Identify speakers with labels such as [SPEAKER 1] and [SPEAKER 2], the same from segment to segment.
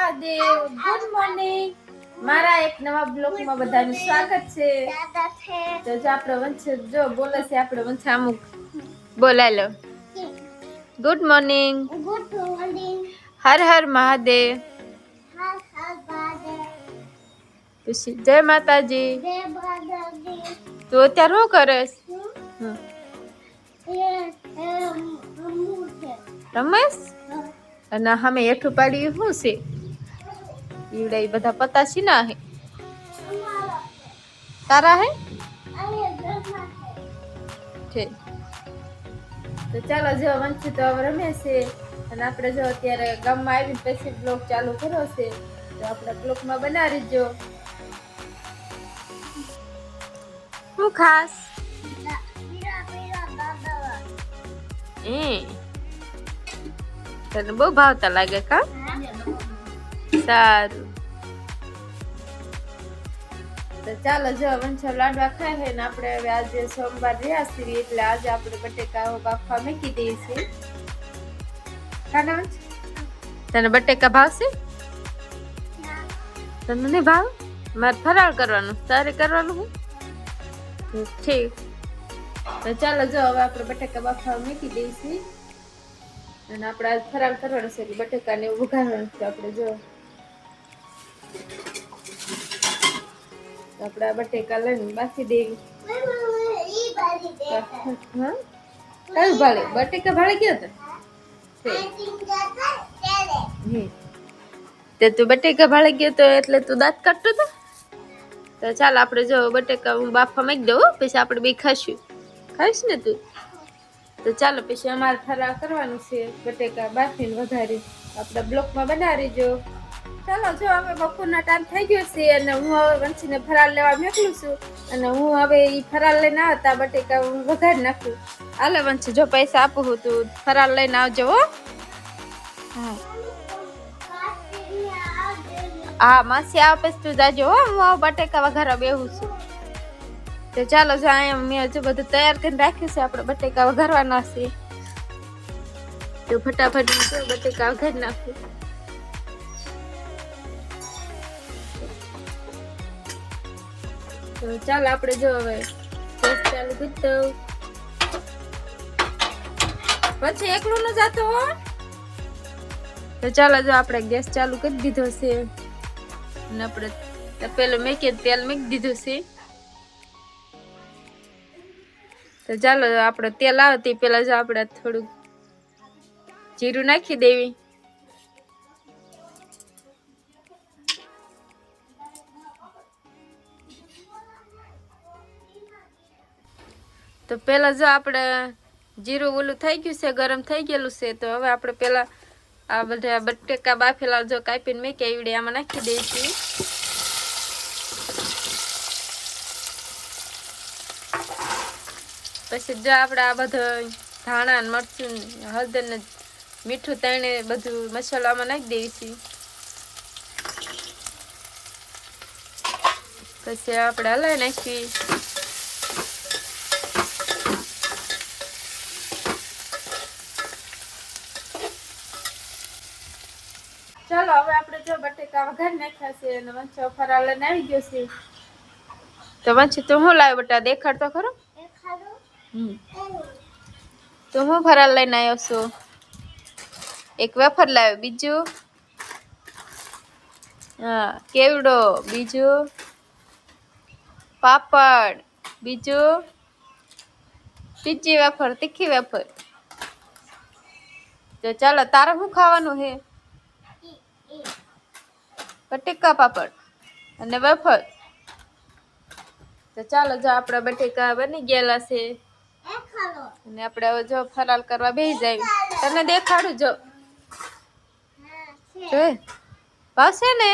[SPEAKER 1] Mahadev good morning. મારા એક નવા બ્લોગમાં બધાનું સ્વાગત છે. તો જો આપણો વંશ જો બોલે છે આપણો વંશ અમુક. બોલાલો. Good morning
[SPEAKER 2] good morning
[SPEAKER 1] Har Har Mahadev. પછી જય માતાજી. તું અત્યારે શું કરસ? રમેશ અને અમે હેઠું પાડ્યું શું છે? ઈવડે એ બધા પતાશી ના હે તારા હે? તો ચાલો, જો વંચિત હવે રમે છે. અને આપણે જો અત્યારે ગામમાં આવીને પછી બ્લોગ ચાલુ કર્યો છે, તો આપણે બ્લોગમાં બનાવી જો. શું ખાસ? તને બહુ ભાવતા લાગે કા? સારું. તો ચાલો જો વંછા લાડવા ખાય છે ને આપણે હવે આજે સોમવાર રહ્યા છીએ એટલે આજે આપણે બટેકા બાફવા મૂકી દઈએ છીએ. કાના તને બટેકા ભાવશે? તને નહીં ભાવ? મારે ફરાળ કરવાનું. તારે કરવાનું હું ઠીક. તો ચાલો જો હવે આપણે બટેકા બાફવા મૂકી દઈશું અને આપણે આજ ફરાળ કરવાનું છે બટેકાને વઘારવાનું છે આપણે જો. તો આપણે આ બટેકા લઈને બાફી દેવી. હા? કયું ભાડે? બટેકા ભાડે ગયો તો.
[SPEAKER 2] આઈટિંગ જાતા તેરે
[SPEAKER 1] હમ. તે તું બટેકા ભાડે ગયો તો એટલે તું દાંત કાઢતો તો? તો ચાલ આપણે જો બટેકા હું બાફા મૂકી દઉં પછી આપણે બે ખાશું. ખાઈશ ને તું? તો ચાલો પછી અમારે ફરાળ કરવાનું છે બટેકા બાફીને વધારી. આપણા બ્લોકમાં બનાવી જો ચાલો, જો હવે બપોરના ટાઈમ થઈ ગયો છે અને હું હવે વંશીને ફરાળ લેવા મોકલું છું અને હું હવે એ ફરાળ લઈને આવતા બટેકા હું વઘારી નાખું. હાલે વંશી, જો પૈસા આપું હું તું ફરાળ લઈને આવજો હો. હા. હા, માસી આવે પછી તું જાજો હો, હું બટેકા વઘારવા બેહું છું. તો ચાલો, જો અહીંયા મેં હજુ બધું તૈયાર કરીને રાખ્યું છે, આપણે બટેકા વઘારવાના છે. તો ફટાફટ બટેકા વઘારી નાખું. તો ચાલ આપણે જો હવે ગેસ ચાલુ કરી દઉં. પછી એકલું ન જાતો હો. તો ચાલો જો આપણે ગેસ ચાલુ કરી દીધો છે. અને આપણે પેલું મેકીએ તેલ મૂકી દીધું છે. તો ચાલો આપણે તેલ આવે તે પેલા જો આપણે થોડુંક જીરું નાખી દેવી. તો પહેલાં જો આપણે જીરું ઓલું થઈ ગયું છે, ગરમ થઈ ગયેલું છે, તો હવે આપણે પહેલાં આ બધા બટેકા બાફેલા જો કાપીને મેં એવડે આમાં નાખી દઈશું પછી જો આપણે આ બધો ધાણા મરચું હળદર ને મીઠું તણે બધું મસાલો આમાં નાખી દઈશું પછી આપણે હલાવી નાખી. ચાલો હવે આપણે જો બટેકા વઘારી નાખ્યા છે અને વંચો ફરાળ લઈને આવી ગયો છે. તો વંચી તું શું લાવ્યો બટા? દેખાડ તો ખરો?
[SPEAKER 2] એ ખાડો
[SPEAKER 1] હમ.
[SPEAKER 2] એનું
[SPEAKER 1] તું હું ફરાળ લઈને આવ્યો છું? એક વેફર લાવ્યો બીજું? હા કેવડો? બીજું? પાપડ. બીજું? બીજી વેફર તીખી વેફર. તો ચાલો તારે શું ખાવાનું છે?
[SPEAKER 2] ઈ ઈ
[SPEAKER 1] બટેકા પાપડ અને વફર તો ચાલો જો આપણા બટેકા બની ગયેલા છે. અને આપણે હવે જો ફરાલ કરવા બેસી જાય તને દેખાડું જો. જોઈ ભાવશે ને?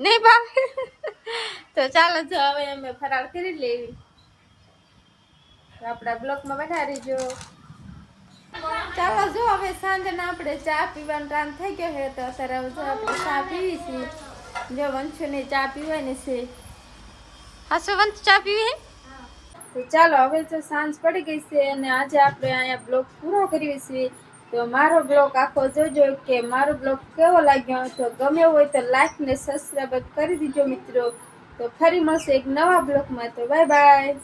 [SPEAKER 1] નહીં ભાવે? તો ચાલો જો હવે અમે ફરાળ કરી લેવી. આપણા બ્લોકમાં બેઠા જો ચાલો જો હવે સાંજના આપણે ચા પીવાનો ટાઈમ થઈ ગયો છે, તો અત્યારે જો આપણે ચા પીવી જો વંશુને ચા પીવાની છે. હા વંશ, ચા પીવી તો ચાલો હવે તો સાંજ પડી ગઈ છે અને આજે આપણે અહીંયા બ્લોગ પૂરો કરીએ છીએ તો મારો બ્લોગ આખો જોજો કે મારો બ્લોગ કેવો લાગ્યો તો ગમ્યો હોય તો લાઈક ને સબસ્ક્રાઈબ કરી દીજો મિત્રો. તો ફરી મળશે એક નવા બ્લોગમાં તો બાય બાય